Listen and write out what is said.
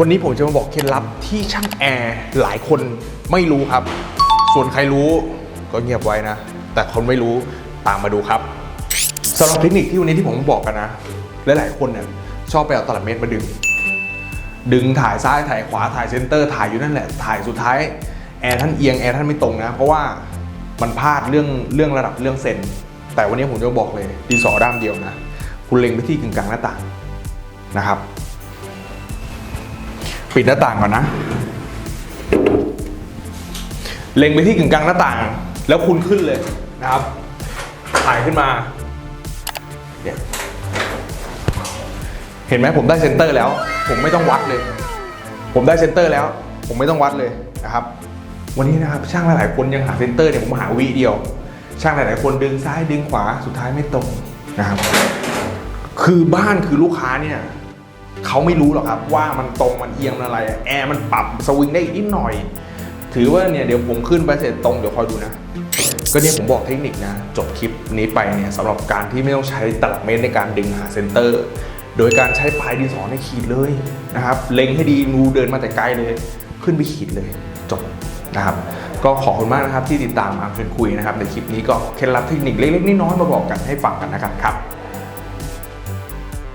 วันนี้ผมจะมาบอกเคล็ดลับที่ช่างแอร์หลายคนไม่รู้ครับ ส่วนใครรู้ก็เงียบไว้นะ แต่คนไม่รู้ตามมาดูครับสำหรับเทคนิคที่วันนี้ที่ผมบอกกันนะหลายๆคนเนี่ยชอบไปเอาตลับเมตรมาดึง ดึงถ่ายซ้ายถ่ายขวาถ่ายเซนเตอร์ถ่ายอยู่นั่นแหละถ่ายสุดท้ายแอร์ท่านเอียงแอร์ท่านไม่ตรงนะ เพราะว่ามันพลาดเรื่องเรื่องระดับเรื่องเซนแต่วันนี้ผมจะบอกเลยดีสอด้ามเดียวนะ คุณเล็งไปที่กึ่งกลางหน้าต่างนะครับ ปิดหน้าต่างก่อนนะ เล็งไปที่กึ่งกลางหน้าต่าง แล้วคุณขึ้นเลยนะครับ ถ่ายขึ้นมาเนี่ยเห็นไหมผมได้เซนเตอร์แล้ว ผมไม่ต้องวัดเลย ผมได้เซนเตอร์แล้ว ผมไม่ต้องวัดเลยนะครับ วันนี้นะครับช่างหลายๆคนยังหาเซนเตอร์เนี่ยผมหาวิเดียว ช่างหลายๆคนดึงซ้ายดึงขวาสุดท้ายไม่ตรงนะครับ คือบ้านคือลูกค้าเนี่ย เขาไม่รู้หรอกครับว่ามันตรงมันเอียงมันอะไร แอร์มันปรับสวิงได้อีกนิดหน่อย ถือว่าเนี่ยเดี๋ยวผมขึ้นไปเสร็จตรงเดี๋ยวคอยดูนะ ก็เนี่ยผมบอกเทคนิคนะ จบคลิปนี้ไปเนี่ยสำหรับการที่ไม่ต้องใช้ตลับเมตรในการดึงหาเซนเตอร์ โดยการใช้ปลายดินสอในขีดเลยนะครับเล็งให้ดีงูเดินมาแต่ไกลเลย ขึ้นไปขีดเลยจบนะครับก็ขอบคุณมากนะครับที่ติดตามมาชวนคุยนะครับในคลิปนี้ก็เคล็ดลับเทคนิคเล็กๆน้อยๆมาบอกกันให้ฟังกันนะครับครับ